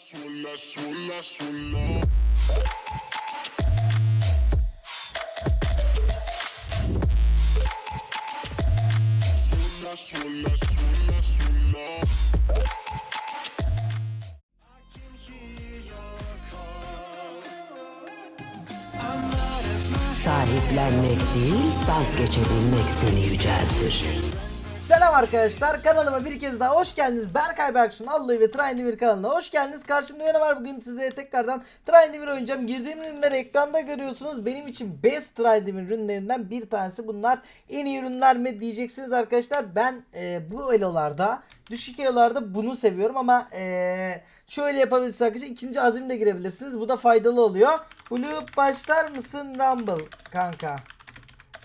Sulla, sulla, sulla. Sulla, sulla, sulla, sulla. Sahiplenmek değil, vazgeçebilmek seni yüceltir. Selam arkadaşlar kanalıma bir kez daha hoş geldiniz. Berkay Berksun Alloy ve Trindemir kanalına hoş geldiniz. Karşımda yine var bugün sizlere tekrardan Trindemir oynayacağım. Girdiğim ürünleri ekranda görüyorsunuz. Benim için best Trindemir ürünlerinden bir tanesi bunlar. En iyi ürünler mi diyeceksiniz arkadaşlar. Ben e, bu elolarda düşük elolarda bunu seviyorum ama e, şöyle yapabilirsiniz arkadaşlar. İkinci azim de girebilirsiniz. Bu da faydalı oluyor. Blue başlar mısın Rumble kanka?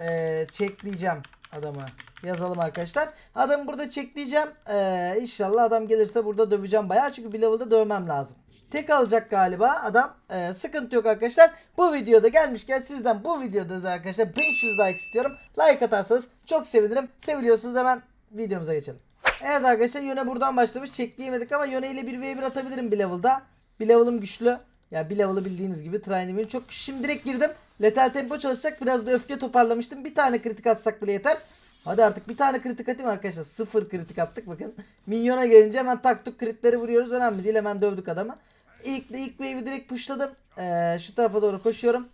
Ee, çekleyeceğim adamı. Yazalım arkadaşlar. Adamı burada çekleyeceğim. Ee, inşallah adam gelirse burada döveceğim bayağı. Çünkü bir level'da dövmem lazım. Tek alacak galiba adam. Ee, sıkıntı yok arkadaşlar. Bu videoda gelmişken sizden bu videoda özel arkadaşlar 500 like istiyorum. Like atarsanız çok sevinirim. Seviliyorsunuz hemen videomuza geçelim. Evet arkadaşlar Yone buradan başlamış. Çekleyemedik ama Yone ile 1v1 atabilirim bir level'da. Bir level'ım güçlü. Ya bir level'ı bildiğiniz gibi Trinity'nin çok şimdi direkt girdim. Letal tempo çalışacak. Biraz da öfke toparlamıştım. Bir tane kritik atsak bile yeter. Hadi artık bir tane kritik atayım arkadaşlar. Sıfır kritik attık bakın. Minyona gelince hemen taktuk kritleri vuruyoruz. Önemli değil hemen dövdük adamı. İlk, ilk wave'i direkt pushladım. Ee, şu tarafa doğru koşuyorum.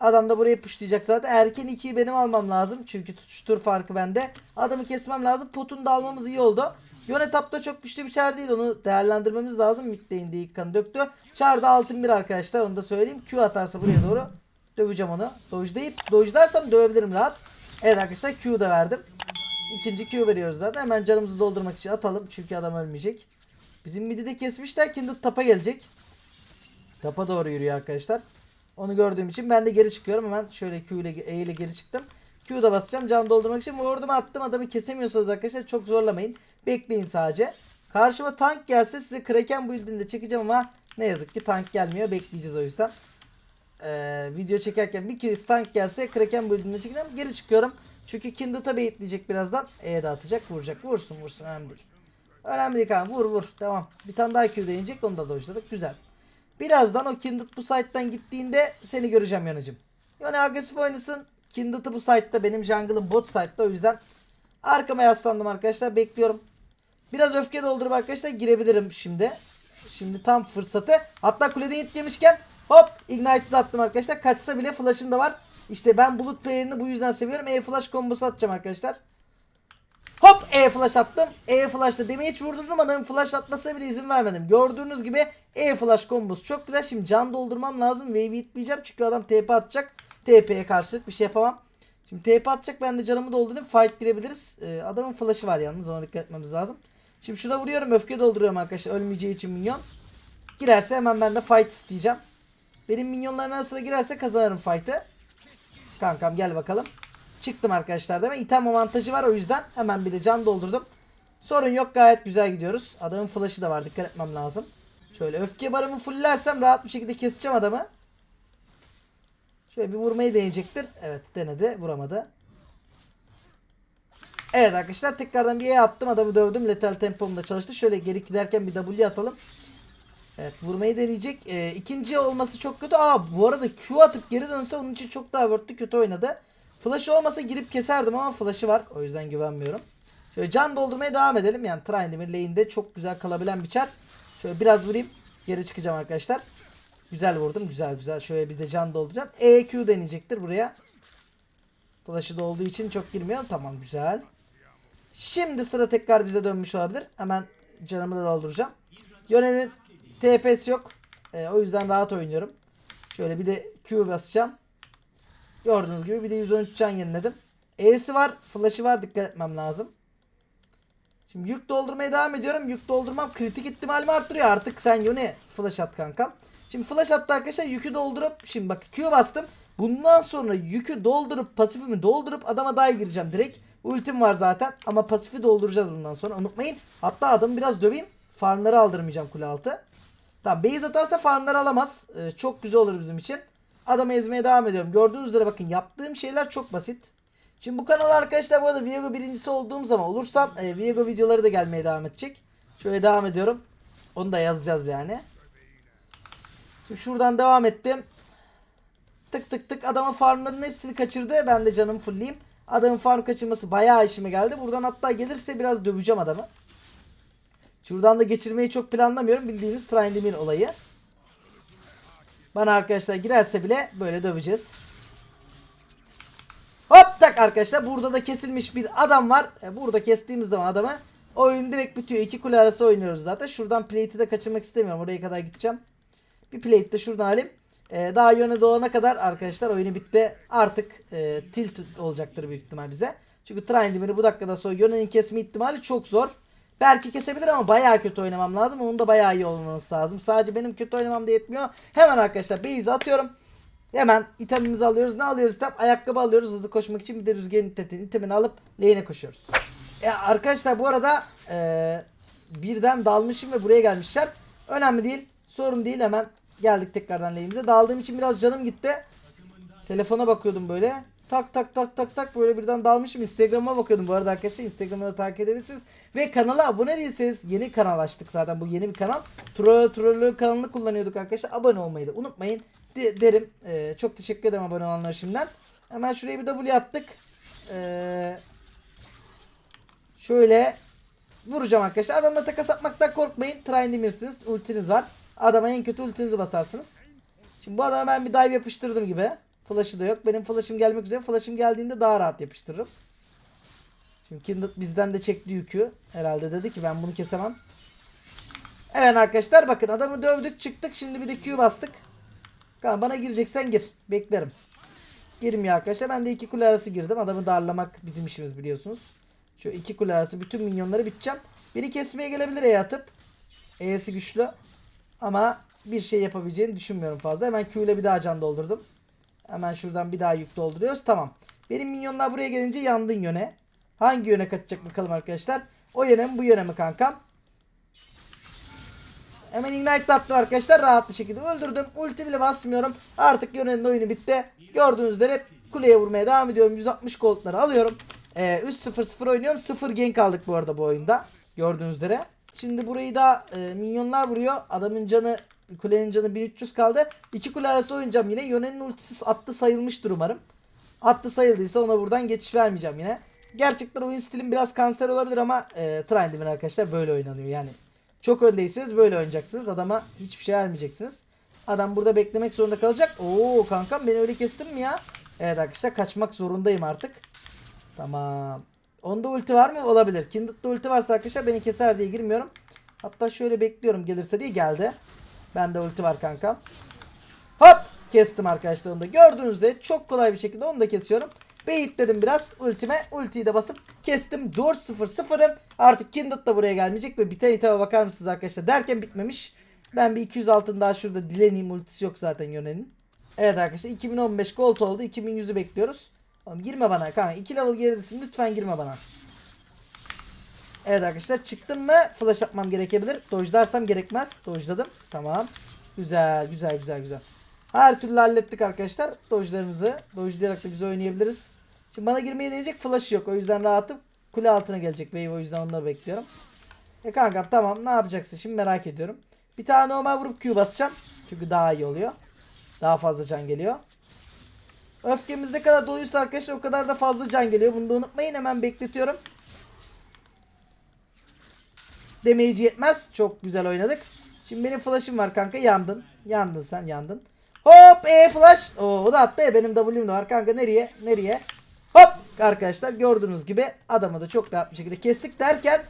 Adam da burayı pushlayacak zaten. Erken 2'yi benim almam lazım. Çünkü tur farkı bende. Adamı kesmem lazım. Potunu da almamız iyi oldu. Yon etapta çok güçlü bir çar değil. Onu değerlendirmemiz lazım. Mid lane'de ilk kanı döktü. Çar da altın bir arkadaşlar. Onu da söyleyeyim. Q atarsa buraya doğru döveceğim onu. Dojlayıp dojlarsam dövebilirim rahat. Evet arkadaşlar Q da verdim. İkinci Q veriyoruz zaten. Hemen canımızı doldurmak için atalım. Çünkü adam ölmeyecek. Bizim midi de kesmişler. Kindle tapa gelecek. Tapa doğru yürüyor arkadaşlar. Onu gördüğüm için ben de geri çıkıyorum. Hemen şöyle Q ile E ile geri çıktım. Q'da basacağım can doldurmak için. Vurdum attım adamı kesemiyorsanız arkadaşlar çok zorlamayın. Bekleyin sadece. Karşıma tank gelse size Kraken build'inde çekeceğim ama ne yazık ki tank gelmiyor. Bekleyeceğiz o yüzden. Ee, video çekerken bir kez tank gelse Kraken build'inde çekeceğim. Geri çıkıyorum. Çünkü Kindled'a bekleyecek birazdan. E'ye de atacak. Vuracak. Vursun vursun. Önemli değil. Önemli değil kanka. Vur vur. Devam. Bir tane daha Q değinecek. Onu da dojladık. Güzel. Birazdan o Kindred bu site'dan gittiğinde seni göreceğim yanıcım. Yani agresif oynasın. Kindred'ı bu site'da benim jungle'ım bot site'da o yüzden arkama yaslandım arkadaşlar bekliyorum. Biraz öfke doldurup arkadaşlar girebilirim şimdi. Şimdi tam fırsatı. Hatta kuleden hit yemişken hop ignite'ı attım arkadaşlar. Kaçsa bile flash'ım da var. İşte ben bulut player'ını bu yüzden seviyorum. E flash kombosu atacağım arkadaşlar. Hop E flash attım. E flash'ta demeyi hiç vurdurdum adamın flash atmasına bile izin vermedim. Gördüğünüz gibi E flash kombosu çok güzel. Şimdi can doldurmam lazım. Wave'i itleyeceğim çünkü adam TP atacak. TP'ye karşılık bir şey yapamam. Şimdi TP atacak ben de canımı doldurayım. Fight girebiliriz. Ee, adamın flash'ı var yalnız ona dikkat etmemiz lazım. Şimdi şuna vuruyorum öfke dolduruyorum arkadaşlar ölmeyeceği için minyon. Girerse hemen ben de fight isteyeceğim. Benim minyonların arasına girerse kazanırım fight'ı. Kankam gel bakalım. Çıktım arkadaşlar mi? İtem avantajı var o yüzden hemen bir de can doldurdum. Sorun yok gayet güzel gidiyoruz. Adamın flash'ı da var dikkat etmem lazım. Şöyle öfke barımı fulllersem rahat bir şekilde keseceğim adamı. Şöyle bir vurmayı deneyecektir. Evet denedi vuramadı. Evet arkadaşlar tekrardan bir E attım adamı dövdüm. Lethal tempomda çalıştı. Şöyle geri giderken bir W atalım. Evet vurmayı deneyecek. Ee, ikinci olması çok kötü. Aa bu arada Q atıp geri dönse onun için çok daha worth'tü kötü oynadı. Flash olmasa girip keserdim ama flash'ı var. O yüzden güvenmiyorum. Şöyle can doldurmaya devam edelim. Yani Trindamir lane'de çok güzel kalabilen bir çar. Şöyle biraz vurayım. Geri çıkacağım arkadaşlar. Güzel vurdum. Güzel güzel. Şöyle bir de can dolduracağım. EQ deneyecektir buraya. Flash'ı da olduğu için çok girmiyor. Tamam güzel. Şimdi sıra tekrar bize dönmüş olabilir. Hemen canımı da dolduracağım. Yone'nin TP'si yok. Ee, o yüzden rahat oynuyorum. Şöyle bir de Q basacağım. Gördüğünüz gibi bir de 113 can yeniledim. E'si var. Flash'ı var. Dikkat etmem lazım. Şimdi yük doldurmaya devam ediyorum. Yük doldurmam kritik ihtimalimi arttırıyor. Artık sen Yone flash at kankam. Şimdi flash attı arkadaşlar. Yükü doldurup şimdi bak Q bastım. Bundan sonra yükü doldurup pasifimi doldurup adama dive gireceğim direkt. Ultim var zaten ama pasifi dolduracağız bundan sonra. Unutmayın. Hatta adamı biraz döveyim. Farmları aldırmayacağım kule altı. Tamam base atarsa farmları alamaz. Ee, çok güzel olur bizim için. Adamı ezmeye devam ediyorum. Gördüğünüz üzere bakın yaptığım şeyler çok basit. Şimdi bu kanala arkadaşlar bu arada Viego birincisi olduğum zaman olursam e, Viego videoları da gelmeye devam edecek. Şöyle devam ediyorum. Onu da yazacağız yani. Şimdi şuradan devam ettim. Tık tık tık adamın farmlarının hepsini kaçırdı. Ben de canımı fullleyeyim. Adamın farm kaçırması bayağı işime geldi. Buradan hatta gelirse biraz döveceğim adamı. Şuradan da geçirmeyi çok planlamıyorum. Bildiğiniz Trindamir olayı. Bana arkadaşlar girerse bile böyle döveceğiz. Hop tak arkadaşlar. Burada da kesilmiş bir adam var. E, Burada kestiğimiz zaman adamı oyun direkt bitiyor. İki kule arası oynuyoruz zaten. Şuradan plate'i de kaçırmak istemiyorum. Oraya kadar gideceğim. Bir plate de şuradan alayım. E, daha yöne doğana kadar arkadaşlar oyunu bitti. Artık e, tilt olacaktır büyük ihtimal bize. Çünkü Trindamir'i bu dakikada sonra yönenin kesme ihtimali çok zor. Belki kesebilir ama bayağı kötü oynamam lazım. Onun da bayağı iyi olması lazım. Sadece benim kötü oynamam da yetmiyor. Hemen arkadaşlar base'i atıyorum. Hemen itemimizi alıyoruz. Ne alıyoruz item? Ayakkabı alıyoruz hızlı koşmak için. Bir de rüzgarın itemini, itemini alıp lane'e koşuyoruz. Ya arkadaşlar bu arada eee, birden dalmışım ve buraya gelmişler. Önemli değil. Sorun değil. Hemen geldik tekrardan lane'imize. Daldığım için biraz canım gitti. Telefona bakıyordum böyle. Tak tak tak tak tak böyle birden dalmışım. Instagram'a bakıyordum bu arada arkadaşlar. Instagram'ı da takip edebilirsiniz. Ve kanala abone değilseniz yeni kanal açtık zaten. Bu yeni bir kanal. Troll Trollü kanalını kullanıyorduk arkadaşlar. Abone olmayı da unutmayın de- derim. Ee, çok teşekkür ederim abone olanlara şimdiden. Hemen şuraya bir W attık. Ee, şöyle vuracağım arkadaşlar. Adamla takas atmaktan korkmayın. Trindamirsiniz. Ultiniz var. Adama en kötü ultinizi basarsınız. Şimdi bu adama ben bir dive yapıştırdım gibi. Flash'ı da yok. Benim flash'ım gelmek üzere. Flash'ım geldiğinde daha rahat yapıştırırım. Şimdi Kindle bizden de çekti yükü. Herhalde dedi ki ben bunu kesemem. Evet arkadaşlar bakın adamı dövdük çıktık. Şimdi bir de Q bastık. Tamam bana gireceksen gir. Beklerim. Girmiyor arkadaşlar. Ben de iki kule arası girdim. Adamı darlamak bizim işimiz biliyorsunuz. Şu iki kule arası bütün minyonları biteceğim. Beni kesmeye gelebilir E atıp. E'si güçlü. Ama bir şey yapabileceğini düşünmüyorum fazla. Hemen Q ile bir daha can doldurdum. Hemen şuradan bir daha yük dolduruyoruz. Tamam. Benim minyonlar buraya gelince yandın yöne. Hangi yöne kaçacak bakalım arkadaşlar. O yöne mi bu yöne mi kankam? Hemen ignite attım arkadaşlar rahat bir şekilde öldürdüm. Ulti bile basmıyorum. Artık yönenin oyunu bitti. Gördüğünüz üzere kuleye vurmaya devam ediyorum. 160 goldları alıyorum. Ee, 3-0-0 oynuyorum. 0 gank aldık bu arada bu oyunda. Gördüğünüz üzere. Şimdi burayı da e, minyonlar vuruyor. Adamın canı kulenin canı 1300 kaldı. İki kule arası oynayacağım yine. Yönenin ultisi attı sayılmıştır umarım. Attı sayıldıysa ona buradan geçiş vermeyeceğim yine. Gerçekten oyun stilim biraz kanser olabilir ama e, Trindamir arkadaşlar böyle oynanıyor yani. Çok öndeyseniz böyle oynayacaksınız. Adama hiçbir şey vermeyeceksiniz. Adam burada beklemek zorunda kalacak. Oo kankam beni öyle kestin mi ya? Evet arkadaşlar kaçmak zorundayım artık. Tamam. Onda ulti var mı? Olabilir. Kindled'da ulti varsa arkadaşlar beni keser diye girmiyorum. Hatta şöyle bekliyorum gelirse diye geldi. Bende ulti var kankam. Hop! Kestim arkadaşlar onu da. Gördüğünüzde çok kolay bir şekilde onu da kesiyorum. Beyitledim biraz ultime. Ultiyi de basıp kestim. 4-0-0'ım. Artık Kindred da buraya gelmeyecek ve biten iteme bakar mısınız arkadaşlar? Derken bitmemiş. Ben bir 200 altın daha şurada dileneyim. Ultisi yok zaten yönenin. Evet arkadaşlar 2015 gold oldu. 2100'ü bekliyoruz. Oğlum girme bana kanka. 2 level geridesin. Lütfen girme bana. Evet arkadaşlar çıktım mı flash atmam gerekebilir. Dojlarsam gerekmez. Dojladım. Tamam. Güzel güzel güzel güzel. Her türlü hallettik arkadaşlar. Dojlarımızı. Dojlayarak da güzel oynayabiliriz. Şimdi bana girmeye deneyecek flash yok. O yüzden rahatım. Kule altına gelecek wave o yüzden da bekliyorum. E kankam tamam ne yapacaksın şimdi merak ediyorum. Bir tane normal vurup Q basacağım. Çünkü daha iyi oluyor. Daha fazla can geliyor. Öfkemiz ne kadar doluysa arkadaşlar o kadar da fazla can geliyor. Bunu da unutmayın hemen bekletiyorum. Damage yetmez. Çok güzel oynadık. Şimdi benim flash'ım var kanka. Yandın. Yandın sen yandın. Hop e flash. Oo, o da attı ya benim W'm de var kanka. Nereye? Nereye? Hop arkadaşlar gördüğünüz gibi adamı da çok rahat bir şekilde kestik derken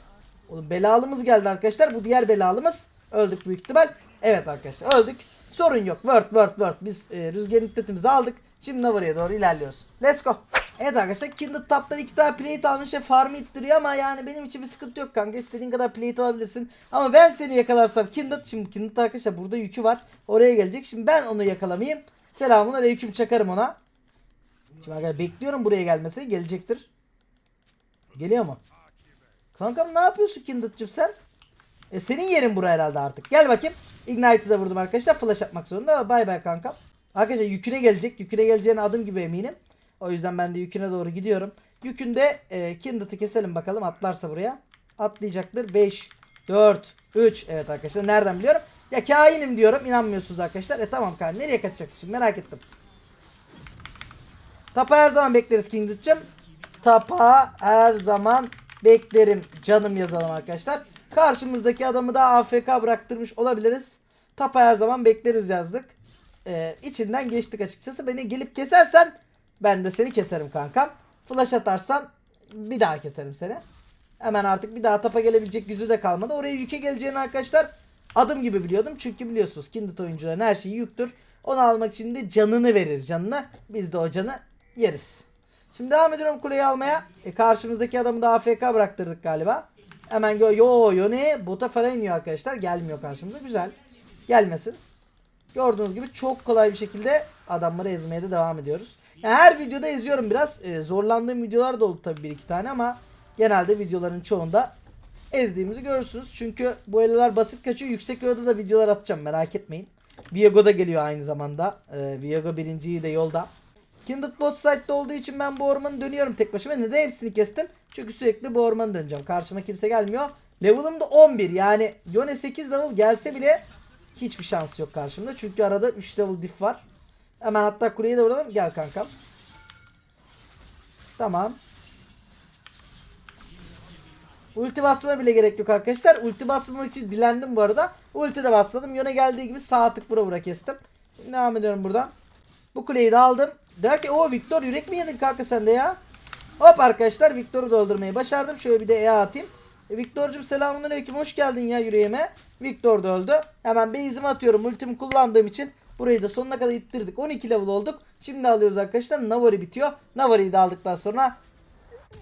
Oğlum belalımız geldi arkadaşlar. Bu diğer belalımız. Öldük büyük ihtimal. Evet arkadaşlar öldük. Sorun yok. Word word word. Biz e, rüzgarın iddetimizi aldık. Şimdi Navara'ya doğru ilerliyoruz. Let's go. Evet arkadaşlar Kindle Tap'tan iki tane plate almış ve farmı ittiriyor ama yani benim için bir sıkıntı yok kanka. İstediğin kadar plate alabilirsin. Ama ben seni yakalarsam Kindle şimdi Kindle arkadaşlar burada yükü var. Oraya gelecek. Şimdi ben onu yakalamayayım. Selamun aleyküm çakarım ona. Şimdi arkadaşlar bekliyorum buraya gelmesi. Gelecektir. Geliyor mu? Kankam ne yapıyorsun Kindled'cım sen? E senin yerin bura herhalde artık. Gel bakayım. Ignite'ı da vurdum arkadaşlar. Flash atmak zorunda. Bay bay kankam. Arkadaşlar yüküne gelecek. Yüküne geleceğine adım gibi eminim. O yüzden ben de yüküne doğru gidiyorum. Yükünde e, Kindled'ı keselim bakalım atlarsa buraya. Atlayacaktır. 5, 4, 3. Evet arkadaşlar nereden biliyorum? Ya kainim diyorum inanmıyorsunuz arkadaşlar. E tamam kanka nereye kaçacaksın şimdi merak ettim. Tapa her zaman bekleriz Kingdit'cim. Tapa her zaman beklerim canım yazalım arkadaşlar. Karşımızdaki adamı da AFK bıraktırmış olabiliriz. Tapa her zaman bekleriz yazdık. Ee, içinden geçtik açıkçası. Beni gelip kesersen ben de seni keserim kankam. Flash atarsan bir daha keserim seni. Hemen artık bir daha tapa gelebilecek yüzü de kalmadı. Oraya yüke geleceğini arkadaşlar adım gibi biliyordum. Çünkü biliyorsunuz Kindred oyuncuların her şeyi yüktür. Onu almak için de canını verir canını. Biz de o canı yeriz. Şimdi devam ediyorum kuleyi almaya. E, karşımızdaki adamı da AFK bıraktırdık galiba. Hemen gö yo yo ne bota falan iniyor arkadaşlar. Gelmiyor karşımıza. Güzel. Gelmesin. Gördüğünüz gibi çok kolay bir şekilde adamları ezmeye de devam ediyoruz. Yani her videoda eziyorum biraz. Ee, zorlandığım videolar da oldu tabii bir iki tane ama genelde videoların çoğunda ezdiğimizi görürsünüz. Çünkü bu eleler basit kaçıyor. Yüksek yolda da videolar atacağım merak etmeyin. Viego da geliyor aynı zamanda. Ee, Viego birinciyi de yolda. Kindred bot site'de olduğu için ben bu ormanı dönüyorum tek başıma. Neden hepsini kestim? Çünkü sürekli bu ormanı döneceğim. Karşıma kimse gelmiyor. Level'ım da 11 yani Yone 8 level gelse bile hiçbir şans yok karşımda. Çünkü arada 3 level diff var. Hemen hatta kuleye de vuralım. Gel kankam. Tamam. Ulti basmama bile gerek yok arkadaşlar. Ulti basmamak için dilendim bu arada. Ulti de basladım. Yöne geldiği gibi sağ tık vura vura kestim. Şimdi devam ediyorum buradan. Bu kuleyi de aldım. Der ki o Victor yürek mi yedin kanka sen de ya? Hop arkadaşlar Victor'u doldurmayı başardım. Şöyle bir de E atayım. E, Victor'cum selamünaleyküm hoş geldin ya yüreğime. Victor da öldü. Hemen base'imi atıyorum. Ultimi kullandığım için burayı da sonuna kadar ittirdik. 12 level olduk. Şimdi alıyoruz arkadaşlar. Navari bitiyor. Navari'yi de aldıktan sonra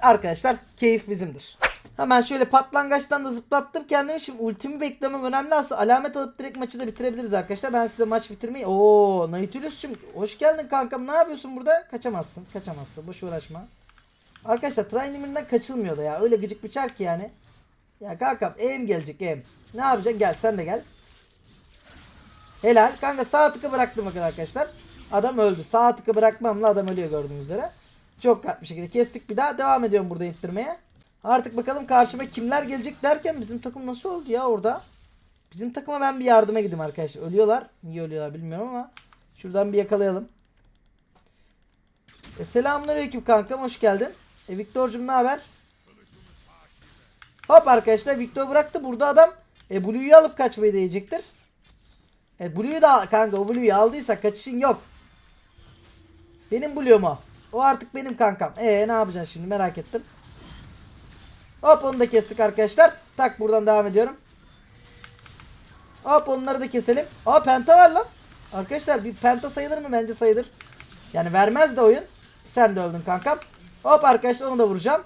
arkadaşlar keyif bizimdir. Hemen şöyle patlangaçtan da zıplattım kendimi. Şimdi ultimi beklemem önemli. Aslında alamet alıp direkt maçı da bitirebiliriz arkadaşlar. Ben size maç bitirmeyi... Oo, Nautilus'cum hoş geldin kankam. Ne yapıyorsun burada? Kaçamazsın. Kaçamazsın. Boş uğraşma. Arkadaşlar Trainemir'den kaçılmıyor da ya. Öyle gıcık bıçak ki yani. Ya kankam em gelecek em. Ne yapacaksın? Gel sen de gel. Helal. Kanka sağ tıkı bıraktım bakın arkadaşlar. Adam öldü. Sağ tıkı bırakmamla adam ölüyor gördüğünüz üzere. Çok rahat bir şekilde kestik bir daha. Devam ediyorum burada ittirmeye. Artık bakalım karşıma kimler gelecek derken bizim takım nasıl oldu ya orada? Bizim takıma ben bir yardıma gideyim arkadaşlar. Ölüyorlar. Niye ölüyorlar bilmiyorum ama. Şuradan bir yakalayalım. E, selamünaleyküm kankam hoş geldin. E, Viktor'cum ne haber? Hop arkadaşlar Victor bıraktı. Burada adam e, Blue'yu alıp kaçmayı deneyecektir. E, Blue'yu da kanka o Blue'yu aldıysa kaçışın yok. Benim Blue'um o. O artık benim kankam. E ne yapacaksın şimdi merak ettim. Hop onu da kestik arkadaşlar. Tak buradan devam ediyorum. Hop onları da keselim. Aa penta var lan. Arkadaşlar bir penta sayılır mı? Bence sayılır. Yani vermez de oyun. Sen de öldün kankam. Hop arkadaşlar onu da vuracağım.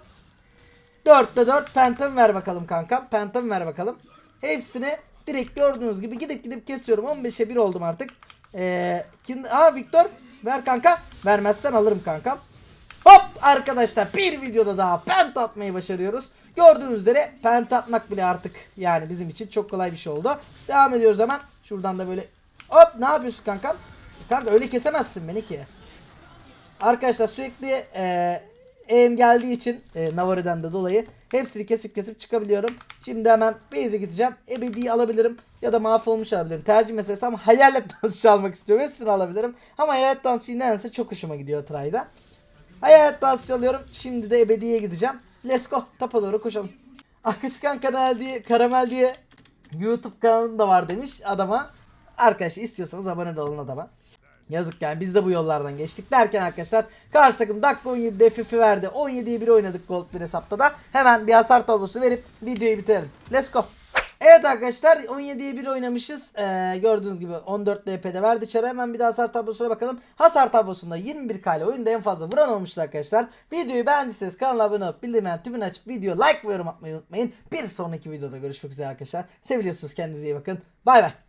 4'te 4 pentam ver bakalım kankam. Pentam ver bakalım. Hepsini direkt gördüğünüz gibi gidip gidip kesiyorum. 15'e 1 oldum artık. Ee, kim, aa Victor ver kanka. Vermezsen alırım kankam. Hop arkadaşlar bir videoda daha pent atmayı başarıyoruz. Gördüğünüz üzere pent atmak bile artık yani bizim için çok kolay bir şey oldu. Devam ediyoruz hemen. Şuradan da böyle hop ne yapıyorsun kankam? Kanka öyle kesemezsin beni ki. Arkadaşlar sürekli e, aim geldiği için e, Navari'den de dolayı hepsini kesip kesip çıkabiliyorum. Şimdi hemen base'e gideceğim. Ebedi'yi alabilirim ya da mahvolmuş alabilirim. Tercih meselesi ama hayalet dansçı almak istiyorum. Hepsini alabilirim. Ama hayalet dansçıyı nedense çok hoşuma gidiyor Tray'da. Hayalet dansçı alıyorum. Şimdi de Ebedi'ye gideceğim. Let's go. Tapa doğru koşalım. Akışkan kanal diye, karamel diye YouTube kanalım da var demiş adama. Arkadaşlar istiyorsanız abone de olun adama. Yazık yani biz de bu yollardan geçtik derken arkadaşlar karşı takım dakika 17'de FF'i verdi. 17'ye 1 oynadık Gold bir hesapta da. Hemen bir hasar tablosu verip videoyu bitirelim. Let's go. Evet arkadaşlar 17'ye 1 oynamışız. Ee, gördüğünüz gibi 14 DP'de verdi içeri. Hemen bir de hasar tablosuna bakalım. Hasar tablosunda 21k ile oyunda en fazla vuran olmuştu arkadaşlar. Videoyu beğendiyseniz kanala abone olup bildirimleri tümünü açıp video like ve yorum atmayı unutmayın. Bir sonraki videoda görüşmek üzere arkadaşlar. Seviliyorsunuz kendinize iyi bakın. Bay bay.